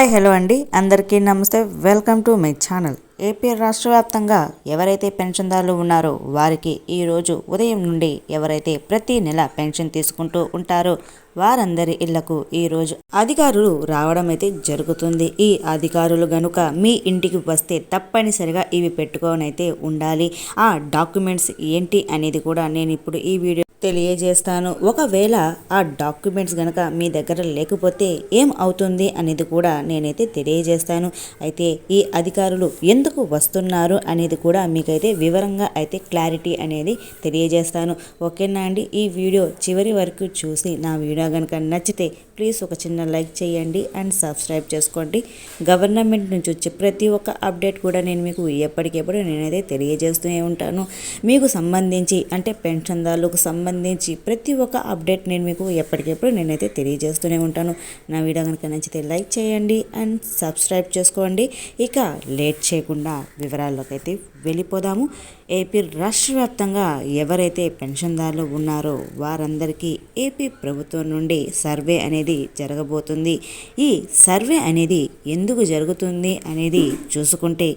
Hi hello అండి. అందరికీ నమస్తే. Welcome to my channel. AP రాష్ట్ర వ్యాప్తంగా ఎవరైతే పెన్షన్దారులు ఉన్నారో వారికి ఈరోజు ఉదయం నుండి ఎవరైతే ప్రతి నెల పెన్షన్ తీసుకుంటూ ఉంటారో వారందరి ఇళ్ళకు ఈరోజు అధికారులు రావడం అయితే జరుగుతుంది. ఈ అధికారులు గనుక మీ ఇంటికి వస్తే తప్పనిసరిగా ఇవి పెట్టుకొని అయితే ఉండాలి. ఆ డాక్యుమెంట్స్ ఏంటి అనేది కూడా నేను ఇప్పుడు ఈ వీడియో తెలియజేస్తాను. ఒకవేళ ఆ డాక్యుమెంట్స్ గనక మీ దగ్గర లేకపోతే ఏం అవుతుంది అనేది కూడా నేనైతే తెలియజేస్తాను. అయితే ఈ అధికారులు ఎందుకు వస్తున్నారు అనేది కూడా మీకైతే వివరంగా అయితే క్లారిటీ అనేది తెలియజేస్తాను. ఓకేనా అండి? ఈ వీడియో చివరి వరకు చూసి నా వీడియో కనుక నచ్చితే ప్లీజ్ ఒక చిన్న లైక్ చేయండి అండ్ సబ్స్క్రైబ్ చేసుకోండి. గవర్నమెంట్ నుంచి వచ్చే ప్రతి ఒక్క అప్డేట్ కూడా నేను మీకు ఎప్పటికెప్పుడు నేనైతే తెలియజేస్తూనే ఉంటాను. మీకు సంబంధించి అంటే పెన్షన్దారులకు సంబంధించి సంబంధించి ప్రతి ఒక్క అప్డేట్ నేను మీకు ఎప్పటికెప్పుడు నేనైతే తెలియజేస్తూనే ఉంటాను. నా వీడియో కనుక నచ్చితే లైక్ చేయండి అండ్ సబ్స్క్రైబ్ చేసుకోండి. ఇక లేట్ చేయకుండా వివరాల్లోకి అయితే వెళ్ళిపోదాము. ఏపీ రాష్ట్ర వ్యాప్తంగా ఎవరైతే పెన్షన్దారులు ఉన్నారో వారందరికీ ఏపీ ప్రభుత్వం నుండి సర్వే అనేది జరగబోతుంది. ఈ సర్వే అనేది ఎందుకు జరుగుతుంది అనేది చూసుకుంటే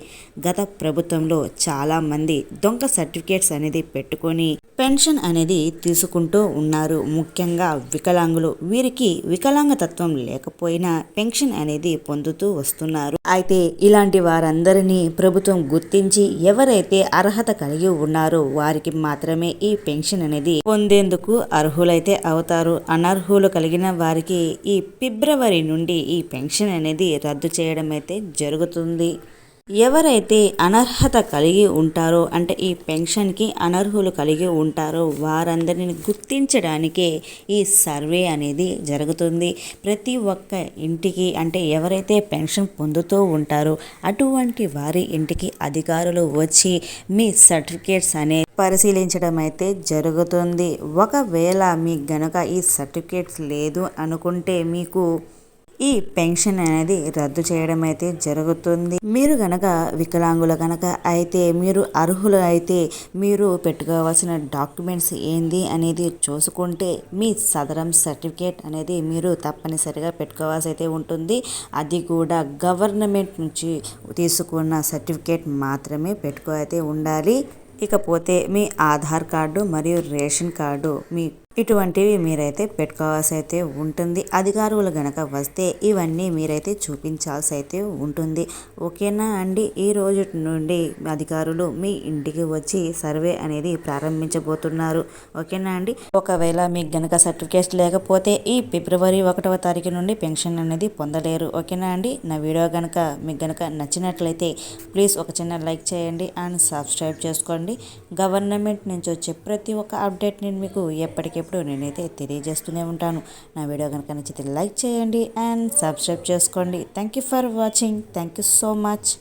గత ప్రభుత్వంలో చాలామంది దొంగ సర్టిఫికేట్స్ అనేది పెట్టుకొని పెన్షన్ అనేది తీసుకుంటూ ఉన్నారు. ముఖ్యంగా వికలాంగులు. వీరికి వికలాంగ తత్వం లేకపోయినా పెన్షన్ అనేది పొందుతూ వస్తున్నారు. అయితే ఇలాంటి వారందరినీ ప్రభుత్వం గుర్తించి ఎవరైతే అర్హత కలిగి ఉన్నారో వారికి మాత్రమే ఈ పెన్షన్ అనేది పొందేందుకు అర్హులైతే అవుతారు. అనర్హులు కలిగిన వారికి ఈ ఫిబ్రవరి నుండి ఈ పెన్షన్ అనేది రద్దు చేయడం అయితే జరుగుతుంది. ఎవరైతే అనర్హత కలిగి ఉంటారో అంటే ఈ పెన్షన్కి అనర్హులు కలిగి ఉంటారో వారందరిని గుర్తించడానికే ఈ సర్వే అనేది జరుగుతుంది. ప్రతి ఒక్క ఇంటికి అంటే ఎవరైతే పెన్షన్ పొందుతూ ఉంటారో అటువంటి వారి ఇంటికి అధికారులు వచ్చి మీ సర్టిఫికేట్స్ అనే పరిశీలించడం అయితే జరుగుతుంది. ఒకవేళ మీకు గనక ఈ సర్టిఫికేట్స్ లేదు అనుకుంటే మీకు ఈ పెన్షన్ అనేది రద్దు చేయడం అయితే జరుగుతుంది. మీరు గనక వికలాంగులు గనక అయితే మీరు అర్హులు అయితే మీరు పెట్టుకోవాల్సిన డాక్యుమెంట్స్ ఏంది అనేది చూసుకుంటే మీ సదరం సర్టిఫికేట్ అనేది మీరు తప్పనిసరిగా పెట్టుకోవాల్సి అయితే ఉంటుంది. అది కూడా గవర్నమెంట్ నుంచి తీసుకున్న సర్టిఫికేట్ మాత్రమే పెట్టుకో అయితే ఉండాలి. ఇకపోతే మీ ఆధార్ కార్డు మరియు రేషన్ కార్డు మీ ఇటువంటివి మీరైతే పెట్టుకోవాల్సి అయితే ఉంటుంది. అధికారులు గనక వస్తే ఇవన్నీ మీరైతే చూపించాల్సి అయితే ఉంటుంది. ఓకేనా అండి? ఈ రోజు నుండి అధికారులు మీ ఇంటికి వచ్చి సర్వే అనేది ప్రారంభించబోతున్నారు. ఓకేనా అండి? ఒకవేళ మీకు గనక సర్టిఫికేట్ లేకపోతే ఈ ఫిబ్రవరి ఒకటవ తారీఖు నుండి పెన్షన్ అనేది పొందలేరు. ఓకేనా అండి? నా వీడియో కనుక మీకు గనక నచ్చినట్లయితే ప్లీజ్ ఒక చిన్న లైక్ చేయండి అండ్ సబ్స్క్రైబ్ చేసుకోండి. గవర్నమెంట్ నుంచి వచ్చే ప్రతి ఒక్క అప్డేట్ నేను మీకు ఎప్పటికీ ఎప్పుడు నేనైతే తెలియజేస్తూనే ఉంటాను. నా వీడియో కనుక నచ్చితే లైక్ చేయండి అండ్ సబ్స్క్రైబ్ చేసుకోండి. Thank you for watching thank you so much